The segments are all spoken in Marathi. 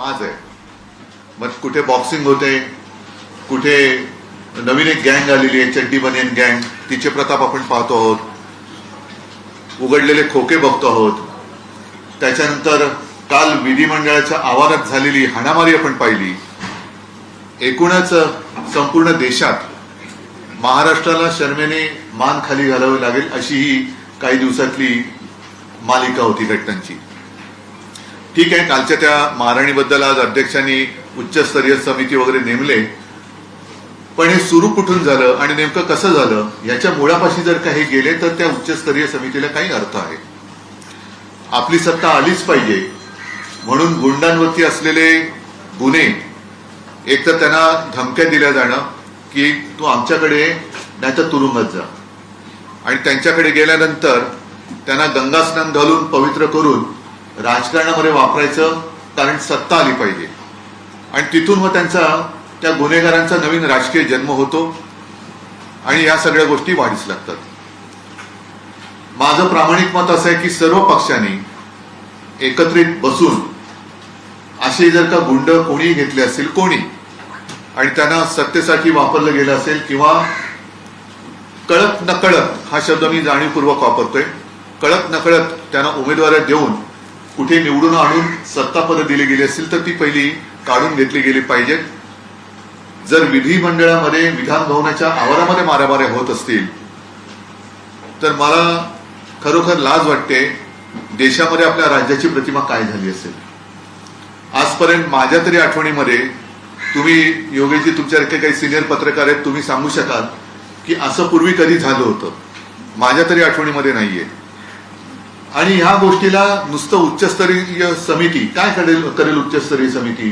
माज आहे. मग कुठे बॉक्सिंग होते कुठे नवीन एक गँग आलेली आहे चड्डी बनियन गँग तिचे प्रताप आपण पाहतो आहोत. उघडलेले खोके बघतो आहोत. त्याच्यानंतर काल विधिमंडळाच्या आवारात झालेली हाणामारी आपण पाहिली. एकूणच संपूर्ण देशात महाराष्ट्राला शर्मेने मान खाली घालावी लागेल अशी ही काही दिवसातली मालिका होती घटनांची. ठीक आहे कालच्या त्या महाराणीबद्दल आज अध्यक्षांनी उच्चस्तरीय समिती वगैरे नेमले. पण हे सुरू कुठून झालं आणि नेमकं कसं झालं याच्या मुळापाशी जर काही गेले तर त्या उच्चस्तरीय समितीला काही अर्थ आहे. आपली सत्ता आलीच पाहिजे. म्हणून गुंडांवरती असलेले गुन्हे एक तर त्यांना धमक्या दिल्या जाणं की तू आमच्याकडे नाही तर तुरुंगात जा. आणि त्यांच्याकडे गेल्यानंतर त्यांना गंगास्नान घालून पवित्र करून राजकारणामध्ये वापरायचं कारण सत्ता आली पाहिजे. आणि तिथून मग त्यांचा त्या गुन्हेगारांचा नवीन राजकीय जन्म होतो. आणि या सगळ्या गोष्टी वाढीस लागतात. माझं प्रामाणिक मत असं आहे की सर्व पक्षांनी एकत्रित बसून असे जर का गुंड कोणी घेतले असतील कोणी आणि त्यांना सत्तेसाठी वापरलं गेलं असेल किंवा कळत नकळत हा शब्द मी जाणीवपूर्वक वापरतोय कळत नकळत त्यांना उमेदवार देऊन कुठे निवडून आणून सत्तापद दिली गेली असतील तर ती पहिली काढून घेतली गेली पाहिजेत जर विधिमंडळामध्ये विधान भवनाच्या आवारामध्ये मारामाऱ्या होत असतील तर मला खरोखर लाज वाटते देशामध्ये आपल्या राज्याची प्रतिमा काय झाली असेल. आजपर्यंत माझ्या तरी आठवणीमध्ये तुम्ही योगेशजी तुमच्यासारखे काही सिनियर पत्रकार आहेत तुम्ही सांगू शकाल की असं पूर्वी कधी झालं होतं. माझ्या तरी आठवणीमध्ये नाहीये. आणि ह्या गोष्टीला नुसतं उच्चस्तरीय समिती काय करेल करेल उच्चस्तरीय समिती?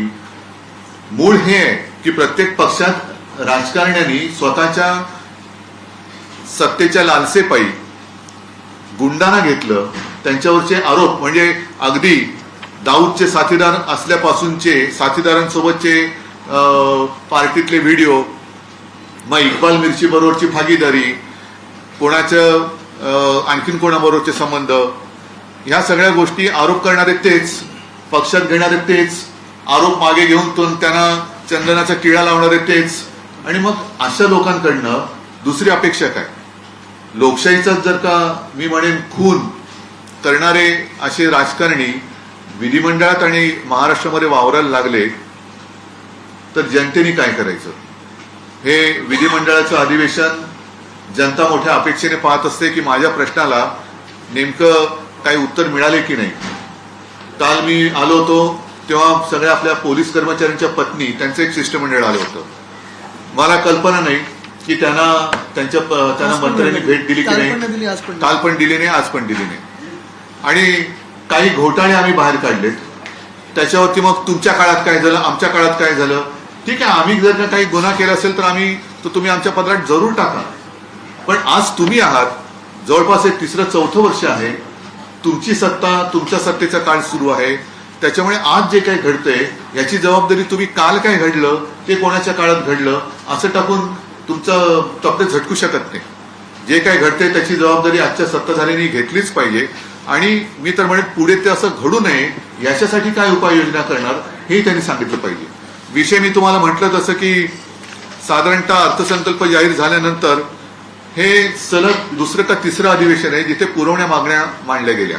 मूळ हे आहे की प्रत्येक पक्षात राजकारण्यांनी स्वतःच्या सत्तेच्या लालसेपायी गुंडांना घेतलं. त्यांच्यावरचे आरोप म्हणजे अगदी दाऊदचे साथीदार असल्यापासूनचे साथीदारांसोबतचे अं, पार्टीतले व्हिडिओ मग इक्बाल मिरची बरोबरची भागीदारी कोणाचं आणखीन कोणाबरोबरचे संबंध ह्या सगळ्या गोष्टी आरोप करणारे तेच पक्षात घेणारे तेच आरोप मागे घेऊन त्यांना चंदनाचा किळा लावणारे तेच. आणि मग अशा लोकांकडनं दुसरी अपेक्षा काय? लोकशाहीचा जर का मी म्हणेन खून करणारे असे राजकारणी विधिमंडळात आणि महाराष्ट्रामध्ये वावरायला लागले तर जनतेने काय करायचं? हे विधिमंडळाचं अधिवेशन जनता मोठ्या अपेक्षेने पाहत असते की माझ्या प्रश्नाला नेमकं काही उत्तर मिळाले की नाही? काल मी आलो होतो तेव्हा सगळ्या आपल्या पोलीस कर्मचाऱ्यांच्या पत्नी त्यांचं एक शिष्टमंडळ आलं होतं. मला कल्पना नाही की त्यांना त्यांच्या त्यांना मंत्र्यांनी. भेट दिली की नाही. काल पण दिली नाही आज पण दिली नाही. आणि काही घोटाळे आम्ही बाहेर काढलेत. त्याच्यावरती मग तुमच्या काळात काय झालं आमच्या काळात काय झालं? ठीक आहे आम्ही जर काही गुन्हा केला असेल तर आम्ही तो तुम्ही आमच्या पत्रात जरूर टाका. पण आज तुम्ही आहात जवळपास एक तिसरं चौथं वर्ष आहे तुमची सत्ता तुमच्या सत्तेचा काळ सुरू आहे. त्याच्यामुळे आज जे काही घडतंय याची जबाबदारी तुम्ही काल काय घडलं ते कोणाच्या काळात घडलं असं टाकून तुमचं तब्येत झटकू शकत नाही. जे काय घडते त्याची जबाबदारी आजच्या सत्ताधाऱ्यांनी घेतलीच पाहिजे. आणि मी तर म्हणेन पुढे ते असं घडू नये याच्यासाठी काय उपाययोजना करणार हे त्यांनी सांगितलं पाहिजे. विषय मी तुम्हाला म्हटलं तसं की साधारणतः अर्थसंकल्प जाहीर झाल्यानंतर हे सलग दुसरं का तिसरं अधिवेशन आहे जिथे पुरवण्या मागण्या मांडल्या गेल्या.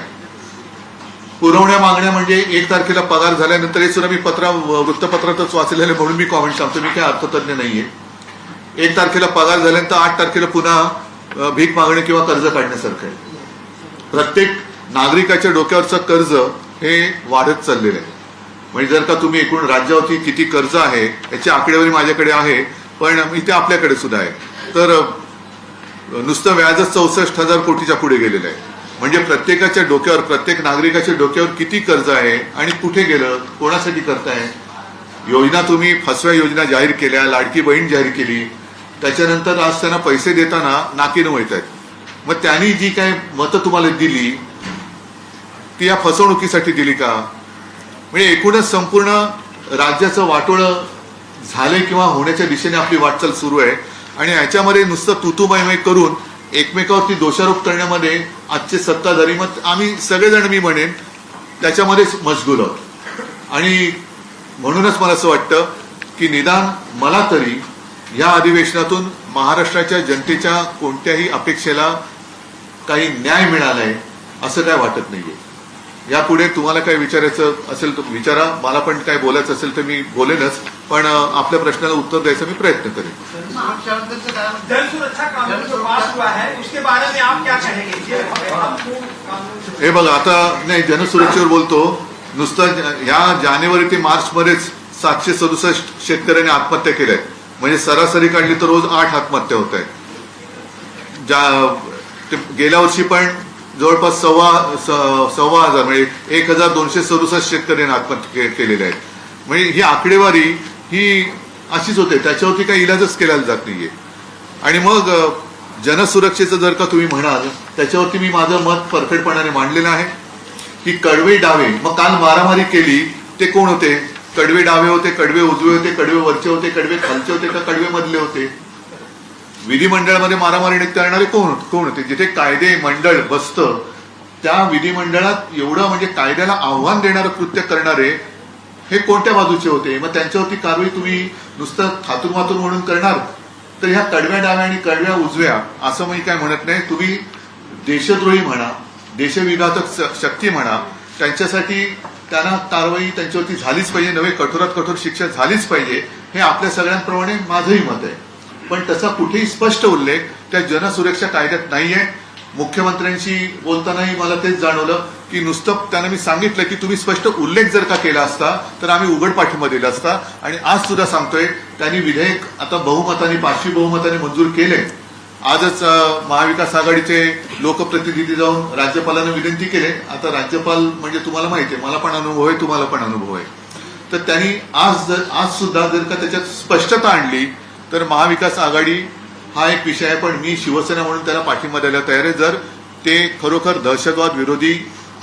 पुरवण्या मागण्या म्हणजे एक तारखेला पगार झाल्यानंतर हे सुद्धा मी पत्रा वृत्तपत्रातच वाचलेलं म्हणून मी कॉमेंट सांगतो मी काय अर्थतज्ञ नाहीये. एक तारखेला पगार झाल्यानंतर आठ तारखेला पुन्हा भीक मागणे किंवा कर्ज काढण्यासारखं आहे. प्रत्येक नागरिकाच्या डोक्यावरचं कर्ज हे वाढत चाललेलं आहे. म्हणजे जर का तुम्ही एकूण राज्यावरती किती कर्ज आहे याची आकडेवारी माझ्याकडे आहे पण इथे आपल्याकडे सुद्धा आहे. तर नुसतं व्याजच चौसष्ट हजार कोटीच्या पुढे गेलेलं आहे. म्हणजे प्रत्येकाच्या डोक्यावर प्रत्येक नागरिकाच्या डोक्यावर किती कर्ज आहे आणि कुठे गेलं कोणासाठी करताय? योजना तुम्ही फसव्या योजना जाहीर केल्या लाडकी बहीण जाहीर केली. त्याच्यानंतर आज त्यांना पैसे देताना नाकीनं वळत आहेत मग त्यांनी जी काय मतं तुम्हाला दिली ती या फसवणुकीसाठी दिली का? म्हणजे एकूणच संपूर्ण राज्याचं वाटोळं झालंय किंवा होण्याच्या दिशेने आपली वाटचाल सुरू आहे. आणि याच्यामध्ये नुसतं तुतुमयमय करून एकमेकावरती दोषारोप करण्यामध्ये आजचे सत्ताधारी मग आम्ही सगळेजण मी म्हणेन त्याच्यामध्येच मजगूल आहोत. आणि म्हणूनच मला असं वाटतं की निदान मला तरी या अधिवेशनातून महाराष्ट्राच्या जनतेच्या कोणत्याही अपेक्षेला काही न्याय मिळाला आहे असं काय वाटत नाहीये. यापुढे तुम्हाला काय विचारायचं असेल तर विचारा. मला पण काय बोलायचं असेल तर मी बोलेनच पण आपल्या प्रश्नाला उत्तर द्यायचा मी प्रयत्न करेन. है उसके बारे में आप क्या कहेंगे? ये आपको कानून बघा आता नाही जनसुरक्षेवर बोलतो. नुसतं ज- या जानेवारी ते मार्च मध्येच सातशे सदुसष्ट शेतकऱ्यांनी आत्महत्या केल्या आहेत. म्हणजे सरासरी काढली तर रोज आठ आत्महत्या होत आहेत. ज्या गेल्या वर्षी पण जवळपास सव्वा सव्वा हजार म्हणजे एक हजार दोनशे सदुसष्ट शेतकऱ्यांनी आत्महत्या केलेल्या आहेत. म्हणजे ही आकडेवारी ही अशीच होते त्याच्यावरती काही इलाजच केला जात नाहीये. आणि मग जनसुरक्षेचं जर का तुम्ही म्हणाल त्याच्यावरती मी माझं मत परफेक्टपणाने मांडलेलं आहे की कडवे डावे मग काल मारामारी केली ते कोण होते? कडवे डावे होते कडवे उजवे होते कडवे वरचे होते कडवे खालचे होते का कडवे मधले होते? विधिमंडळामध्ये मारामारी करणारे कोण? कोण होते? जिथे कायदे मंडळ बसतं त्या विधिमंडळात एवढं म्हणजे कायद्याला आव्हान देणारं कृत्य करणारे हे कोणत्या बाजूचे होते? मग त्यांच्यावरती कारवाई तुम्ही नुसतं थातून मातून म्हणून करणार? तर ह्या कडव्या डाव्या आणि कडव्या उजव्या असं मी काय म्हणत नाही. तुम्ही देशद्रोही म्हणा देशविघातक शक्ती म्हणा त्यांच्यासाठी त्यांना कारवाई त्यांच्यावरती झालीच पाहिजे. नव्हे कठोरात कठोर शिक्षा झालीच पाहिजे. हे आपल्या सगळ्यांप्रमाणे माझंही मत आहे. पण तसा कुठेही स्पष्ट उल्लेख त्या जनसुरक्षा कायद्यात नाहीये. मुख्यमंत्र्यांशी बोलतानाही मला तेच जाणवलं की नुसतं त्यांना मी सांगितलं की तुम्ही स्पष्ट उल्लेख जर का केला असता तर आम्ही उघड पाठिंबा दिला असता. आणि आज सुद्धा सांगतोय त्यांनी विधेयक आता बहुमताने पाचवी बहुमताने मंजूर केले. आजच महाविकास आघाडीचे लोकप्रतिनिधी जाऊन राज्यपालांना विनंती केले. आता राज्यपाल म्हणजे तुम्हाला माहिती आहे मला पण अनुभव आहे तुम्हाला पण अनुभव आहे. तर त्यांनी आज जर आज सुद्धा जर का त्याच्यात स्पष्टता आणली तर महाविकास आघाडी हा एक विषय आहे पण मी शिवसेना म्हणून त्याला पाठिंबा द्यायला तयार आहे. जर ते खरोखर दहशतवाद विरोधी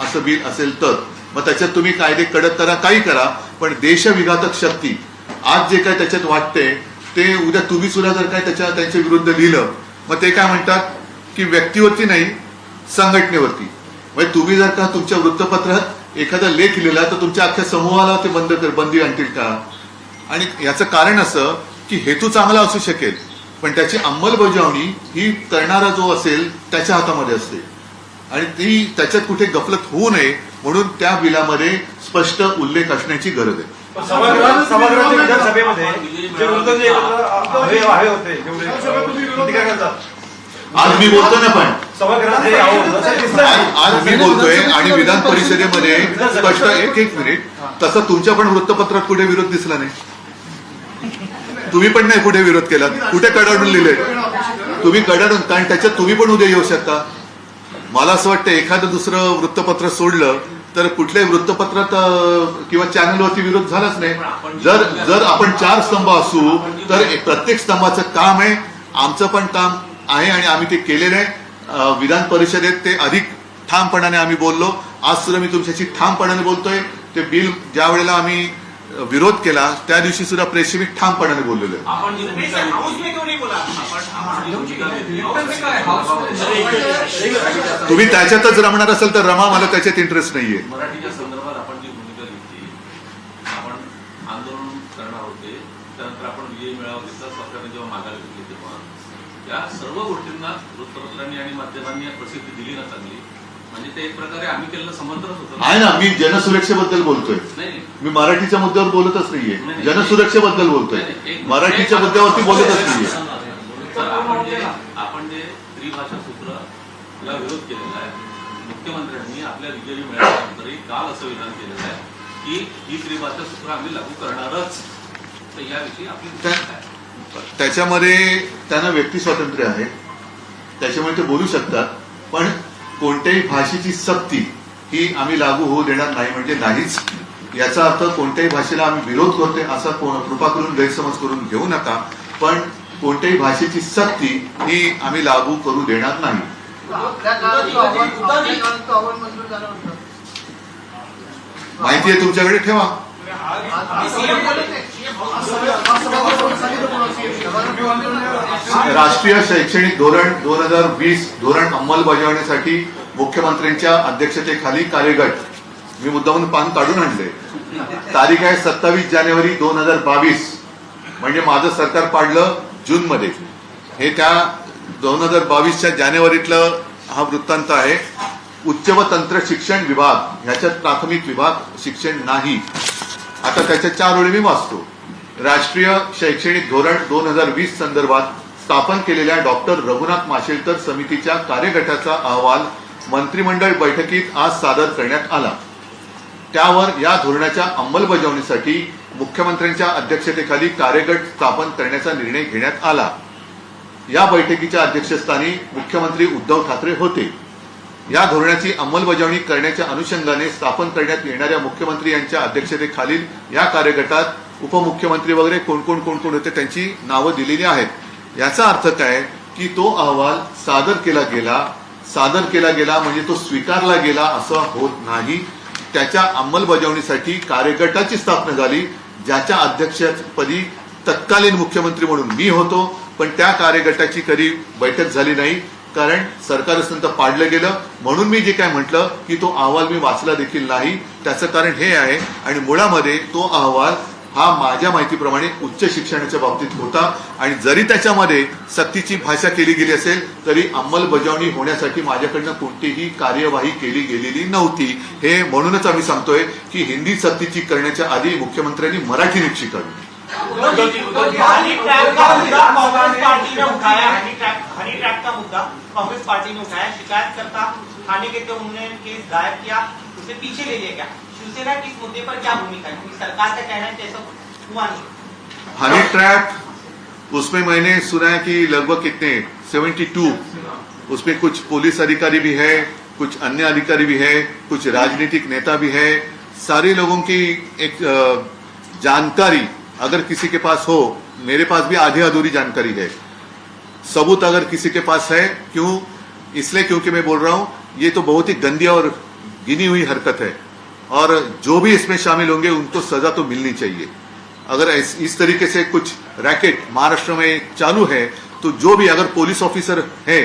असं बिल असेल तर मग त्याच्यात तुम्ही कायदे कडक करा काही करा पण देशविघातक शक्ती आज जे काय त्याच्यात वाटते ते उद्या तुम्ही सुद्धा जर काय त्याच्या त्यांच्या विरुद्ध लिहिलं मग ते काय म्हणतात की व्यक्तीवरती नाही संघटनेवरती. म्हणजे तुम्ही जर का तुमच्या वृत्तपत्रात एखादा लेख लिहिला तर तुमच्या अख्ख्या समूहाला ते बंद कर बंदी आणतील का? आणि याचं कारण असं की हेतू चांगला असू शकेल पण त्याची अंमलबजावणी ही करणारा जो असेल त्याच्या हातामध्ये असते. आणि ती त्याच्यात कुठे गफलत होऊ नये म्हणून त्या बिलामध्ये स्पष्ट उल्लेख असण्याची गरज आहे. आज मी बोलतो ना पण. आज मी बोलतोय आणि विधान परिषदेमध्ये स्पष्ट एक एक मिनिट तसं तुमच्या पण वृत्तपत्रात कुठे विरोध दिसला नाही? तुम्ही पण नाही कुठे विरोध केला. कुठे कडाडून लिहिले? तुम्ही कडाडून कारण त्याच्यात तुम्ही पण उद्या येऊ शकता. मला असं वाटतं एखादं दुसरं वृत्तपत्र सोडलं तर कुठल्याही वृत्तपत्रात किंवा चॅनलवरती विरोध झालाच नाही. जर जर आपण चार स्तंभ असू तर प्रत्येक स्तंभाचं काम आहे. आमचं पण काम आहे आणि आम्ही ते केलेलं आहे. विधान परिषदेत ते अधिक ठामपणाने आम्ही बोललो. आज सुद्धा मी तुमच्याशी ठामपणाने बोलतोय. ते बिल ज्या वेळेला आम्ही विरोध केला त्या दिवशी सुद्धा प्रेसशी मी ठामपणाने बोललेलो. आहे. तुम्ही त्याच्यातच रमणार असेल तर रमा मला त्याच्यात इंटरेस्ट नाहीये. मराठीच्या संदर्भात आपण जी भूमिका घेतली आपण आंदोलन करणार होते त्यानंतर आपण विजय मेळावा घेतला सरकारने जेव्हा माघार घेतली तेव्हा. या सर्व गोष्टींना वृत्तपत्रांनी आणि माध्यमांनी प्रसिद्धी दिली ना चांगली म्हणजे ते एक प्रकारे आम्ही केलेलं समर्थनच होतं. आहे ना मी जनसुरक्षेबद्दल बोलतोय. मी मराठीच्या मुद्द्यावर बोलतच नाहीये. नाही. जनसुरक्षेबद्दल बोलतोय. मराठीच्या मुद्द्यावरती बोलतच नाहीये. आपण जे आपण जे त्रिभाषा सूत्राला विरोध केलेला आहे मुख्यमंत्र्यांनी आपल्या विजयी मेळाव्यानंतरही काल असं विधान केलेलं आहे की ही त्रिभाषा सूत्र आम्ही लागू करणारच. तर याविषयी आपली? त्याच्यामध्ये त्यांना व्यक्ती स्वातंत्र्य आहे. त्याच्यामुळे ते बोलू शकतात. पण कोणत्याही भाषेची सक्ती ही आम्ही लागू होऊ देणार नाही म्हणजे नाहीच. याचा अर्थ कोणत्याही भाषेला आम्ही विरोध करतोय असा कृपा करून गैरसमज करून घेऊ नका. पण कोणत्याही भाषेची सक्ती ही आम्ही लागू करू देणार नाही. माहिती आहे तुमच्याकडे? ठेवा सीएम बोलत नाही. सभागृहात सांगितलं कोणाला CM? सभागृहात मंजूर नाही होत. राष्ट्रीय शैक्षणिक धोरण दोन हजार वीस धोरण अंमलबजावणीसाठी मुख्यमंत्र्यांच्या अध्यक्षतेखाली कार्यगट. मी मुद्दामून पान काढून आणले. तारीख आहे सत्तावीस जानेवारी दोन हजार बावीस. म्हणजे माझं सरकार पाडलं जूनमध्ये. हे त्या दोन हजार बावीसच्या जानेवारीतलं हा वृत्तांत आहे. उच्च व तंत्र शिक्षण विभाग ह्याच्यात प्राथमिक विभाग शिक्षण नाही. आता त्याच्या चार ओळी मी वाचतो. राष्ट्रीय शैक्षणिक धोरण दोन हजार वीस संदर्भात स्थापन केलेल्या डॉक्टर रघुनाथ माशेलकर समितीच्या कार्यगटाचा अहवाल मंत्रिमंडळ बैठकीत आज सादर करण्यात आला. त्यावर या धोरणाच्या अंमलबजावणीसाठी मुख्यमंत्र्यांच्या अध्यक्षतेखाली कार्यगट स्थापन करण्याचा निर्णय घेण्यात आला. या बैठकीच्या अध्यक्षस्थानी मुख्यमंत्री उद्धव ठाकरे होते. या धोरणाची अंमलबजावणी करण्याच्या अनुषंगाने स्थापन करण्यात येणाऱ्या मुख्यमंत्री यांच्या अध्यक्षतेखालील या कार्यगटात उपमुख्यमंत्री वगैरे कोण कोण कोण कोण होते त्यांची नावं दिलेली आहेत. याचा अर्थ काय? की तो अहवाल सादर केला गेला सादर केला गेला म्हणजे तो स्वीकारला गेला असं होत नाही. त्याच्या अंमलबजावणीसाठी कार्यगटाची स्थापना झाली ज्याच्या अध्यक्षपदी तत्कालीन मुख्यमंत्री म्हणून मी होतो पण त्या कार्यगटाची कधी बैठक झाली नाही कारण सरकार असताना पाडलं गेलं. म्हणून मी जे काय म्हटलं की तो अहवाल मी वाचला देखील नाही. त्याचं कारण हे आहे आणि मुळामध्ये तो अहवाल हा माझ्या माहितीप्रमाणे उच्च शिक्षणाच्या बाबतीत होता. आणि जरी त्याच्यामध्ये सक्तीची भाषा केली गेली असेल तरी अंमलबजावणी होण्यासाठी माझ्याकडनं कोणतीही कार्यवाही केली गेलेली नव्हती. हे म्हणूनच आम्ही सांगतोय की हिंदी सक्तीची करण्याच्या आधी मुख्यमंत्र्यांनी मराठी निश्चित शिकावी कांग्रेस पार्टी ने उठाया शिकायत करता थाने के तो उन्होंने केस दायर किया उसे पीछे ले लिया गया. शिवसेना की मुद्दे पर क्या भूमिका है? सरकार का कहना है ऐसा हुआ नहीं। हनी ट्रैप उसमें मैंने सुना है कि लगभग कितने 72 उसमें कुछ पुलिस अधिकारी भी है, कुछ अन्य अधिकारी भी है, कुछ राजनीतिक नेता भी है। सारे लोगों की एक जानकारी अगर किसी के पास हो, मेरे पास भी आधी अधूरी जानकारी है। सबूत अगर किसी के पास है, क्यों? इसलिए क्योंकि मैं बोल रहा हूँ, ये तो बहुत ही गंदी और गिनी हुई हरकत है। और जो भी इसमें शामिल होंगे उनको सजा तो मिलनी चाहिए। अगर इस, तरीके से कुछ रैकेट महाराष्ट्र में चालू है तो जो भी अगर पुलिस ऑफिसर है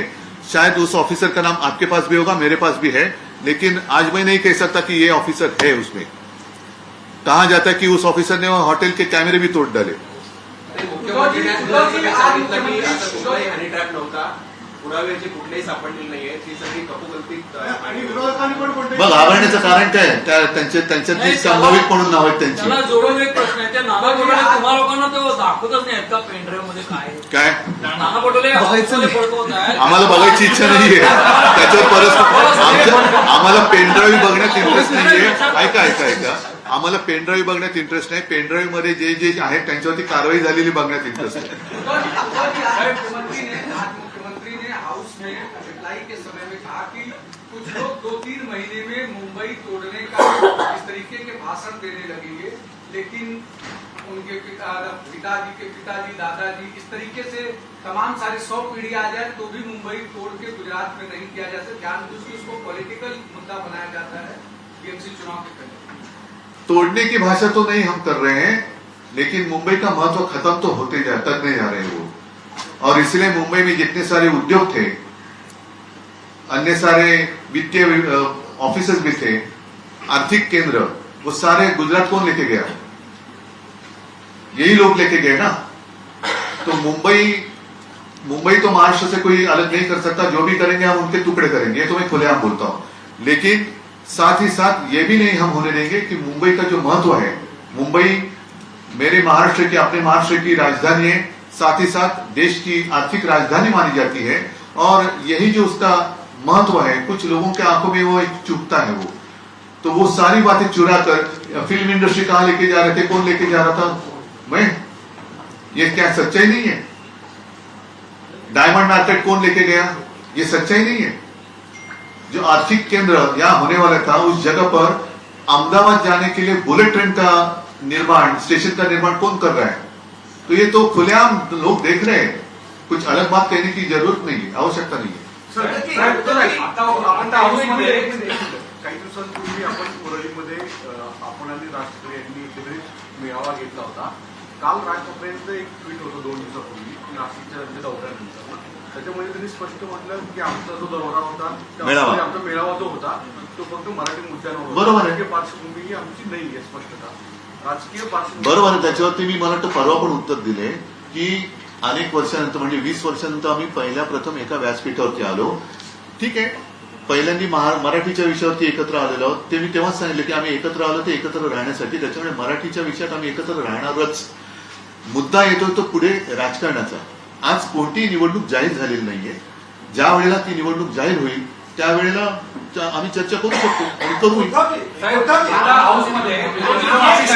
शायद उस ऑफिसर का नाम आपके पास भी होगा मेरे पास भी है लेकिन आज मैं नहीं कह सकता कि ये ऑफिसर है उसमें। कहा जाता है कि उस ऑफिसर ने होटल के कैमरे भी तोड़ डाले? की असं कुठलाही सापडलेले नाहीये. ती सगळी कपोकल्पित आणि विरोधकांनी पण कोणते मग घाबरण्याचं कारण काय? त्या त्यांचे नाही, संभावित म्हणून नाव आहेत त्यांची. त्याला जोडून एक प्रश्न आहे त्या नाना पटोले तुम्हा लोकांना तो दाखवतच नाही का पेनड्राईव्हमध्ये काय आहे? काय? नाना पटोले पडतो आम्हाला बघायची इच्छा नाहीये. त्याच्यावर परत आमच्या आम्हाला पेनड्राईव्ह बघण्यात इंटरेस्ट नाहीये. ऐका ऐका ऐका. आम्हाला पेनड्राईव्ह बघण्यात इंटरेस्ट नाही. पेनड्राईव्हमध्ये जे जे आहे त्यांच्यावरती कारवाई झालेली बघण्यात इंटरेस्ट आहे. मुख्यमंत्री ने आज मुख्यमंत्री ने हाउस में रिप्लाई के समय में कहा कि कुछ लोग दो तीन महीने में मुंबई तोड़ने का इस तरीके के भाषण देने लगेंगे लेकिन उनके पिता, पिताजी के पिताजी, दादाजी इस तरीके से तमाम सारे सौ पीढ़ी आ जाए तो भी मुंबई तोड़ के गुजरात में नहीं किया जा सकता। के उसको पॉलिटिकल मुद्दा बनाया जाता है, बीएमसी चुनाव के पहले। तोड़ने की भाषा तो नहीं हम कर रहे हैं, लेकिन मुंबई का महत्व खत्म तो होते जा करने जा रहे वो। और इसलिए मुंबई में जितने सारे उद्योग थे अन्य सारे वित्तीय ऑफ़िस भी थे, आर्थिक केंद्र, वो सारे गुजरात कौन लेके गया? यही लोग लेके गए ना? तो मुंबई मुंबई तो महाराष्ट्र से कोई अलग नहीं कर सकता, जो भी करेंगे हम उनके टुकड़े करेंगे, ये तो मैं खुलेआम बोलता हूँ। लेकिन साथ ही साथ ये भी नहीं हम होने देंगे कि मुंबई का जो महत्व है, मुंबई मेरे महाराष्ट्र की, अपने महाराष्ट्र की राजधानी है, साथ ही साथ देश की आर्थिक राजधानी मानी जाती है, और यही जो उसका महत्व है। कुछ लोगों के आँखों में वो एक चुभता है वो। तो वो सारी बातें चुरा कर फ़िल्म इंडस्ट्री कहाँ लेके जा रहे थे, कौन लेके जा रहा था? मैं ये क्या सच्चाई नहीं है? डायमंड मार्केट कौन लेके गया? ये सच्चाई नहीं है। जो आर्थिक केंद्र यहाँ होने वाला था, उस जगह पर अहमदाबाद जाने के लिए बुलेट ट्रेन का निर्माण स्टेशन का निर्माण कौन कर रहा है? तो ये तो खुलेआम लोग देख रहे हैं। कुछ अलग बात कहने की ज़रूरत नहीं है, आवश्यकता नहीं है। आता आपण काही दिवसांपूर्वी आपण परळीमध्ये अं, आपण आणि राज ठाकरे यांनी एकत्रित मेळावा घेतला होता काल राज ठाकरेंचं एक ट्विट होतं दोन दिवसापूर्वी नाशिकच्या त्यांच्या दौऱ्यानंतर त्याच्यामध्ये त्यांनी स्पष्ट म्हटलं की आमचा जो दौरा होता. आमचा मेळावा जो होता तो फक्त मराठी मुद्द्यांवर होता. बरोबर आहे. राजकीय पार्श्वभूमी ही आमची नाही आहे स्पष्टता राजकीय पार्श्वभूमी बरोबर आहे त्याच्यावरती मी मला वाटतं परवा पण उत्तर दिले की अनेक वर्षानंतर म्हणजे वीस वर्षानंतर आम्ही पहिल्या प्रथम एका व्यासपीठावरती आलो. ठीक आहे. पहिल्यांदी महा मराठीच्या विषयावरती एकत्र आलेलो आहोत. ते मी तेव्हाच सांगितलं की आम्ही एकत्र आलो ते एकत्र राहण्यासाठी. त्याच्यामुळे मराठीच्या विषयात आम्ही एकत्र राहणारच. मुद्दा येतो तो पुढे राजकारणाचा. आज कोणतीही निवडणूक जाहीर झालेली नाहीये. ज्या वेळेला ती निवडणूक जाहीर होईल त्यावेळेला त्या- आम्ही चर्चा करू शकतो आणि करूही साहेब, आता हाऊसमध्ये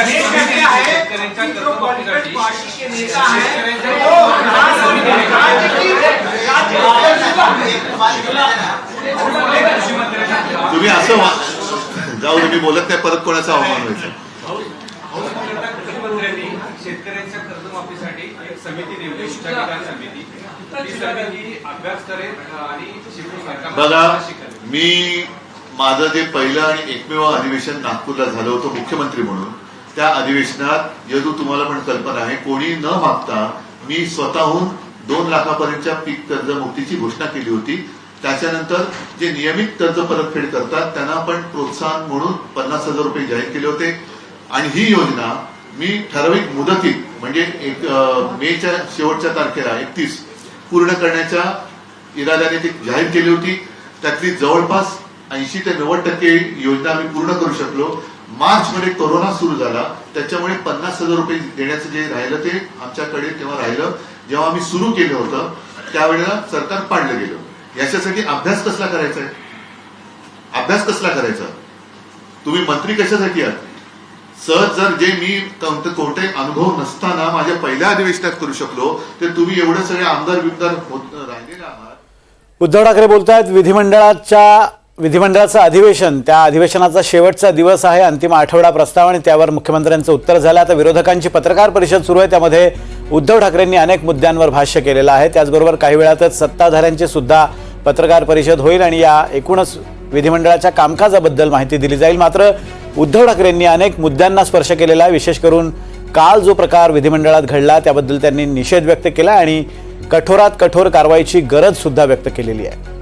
शेतकरी आहे शेतकऱ्यांच्या की जो कांग्रेस कर्जमाफीसाठी पार्टी के नेता है वो राज्य की राज्य तुम्ही असं वा- जाऊ मी बोलत नाही परत कोणाचा अवमान व्हायचा शेतकऱ्यांच्या कर्जमाफीसाठी एक समिती नेमली समिती बघा मी माझं जे पहिलं आणि एकमेव अधिवेशन नागपूरला झालं होतं मुख्यमंत्री म्हणून त्या अधिवेशनात यदू तुम्हाला पण कल्पना आहे कोणी न मागता मी स्वतःहून दोन लाखापर्यंतच्या पीक कर्जमुक्तीची घोषणा केली होती. त्याच्यानंतर जे नियमित कर्ज परतफेड करतात त्यांना पण प्रोत्साहन म्हणून पन्नास हजार रुपये जाहीर केले होते. आणि ही योजना मी ठराविक मुदतीत म्हणजे एक मेच्या शेवटच्या तारखेला एकतीस पूर्ण करण्याच्या इराद्याने ती जाहीर केली होती. त्यातली जवळपास ऐंशी ते नव्वद टक्के योजना आम्ही पूर्ण करू शकलो. मार्च मध्ये कोरोना सुरू झाला. त्याच्यामुळे पन्नास हजार रुपये देण्याचं जे राहिलं ते आमच्याकडे तेव्हा राहिलं. जेव्हा आम्ही सुरू केलं होतं त्यावेळेला सरकार पाडलं गेलं. याच्यासाठी अभ्यास कसला करायचा आहे? अभ्यास कसला करायचा? तुम्ही मंत्री कशासाठी आहात? सहज जर जे मी कोणते कोणताही अनुभव नसताना माझ्या पहिल्या अधिवेशनात करू शकलो तर तुम्ही एवढे सगळे आमदार बिमदार होत राहिलेले आहात. उद्धव ठाकरे बोलतायत विधिमंडळाच्या विधिमंडळाचं अधिवेशन त्या अधिवेशनाचा शेवटचा दिवस आहे अंतिम आठवडा प्रस्ताव आणि त्यावर मुख्यमंत्र्यांचं उत्तर झालं. आता विरोधकांची पत्रकार परिषद सुरू आहे त्यामध्ये उद्धव ठाकरेंनी अनेक मुद्द्यांवर भाष्य केलेलं आहे. त्याचबरोबर काही वेळातच सत्ताधाऱ्यांची सुद्धा पत्रकार परिषद होईल आणि या एकूणच विधिमंडळाच्या कामकाजाबद्दल माहिती दिली जाईल. मात्र उद्धव ठाकरेंनी अनेक मुद्द्यांना स्पर्श केलेला आहे. विशेष करून काल जो प्रकार विधिमंडळात घडला त्याबद्दल त्यांनी निषेध व्यक्त केला आणि कठोरात कठोर कारवाईची गरज सुद्धा व्यक्त केलेली आहे.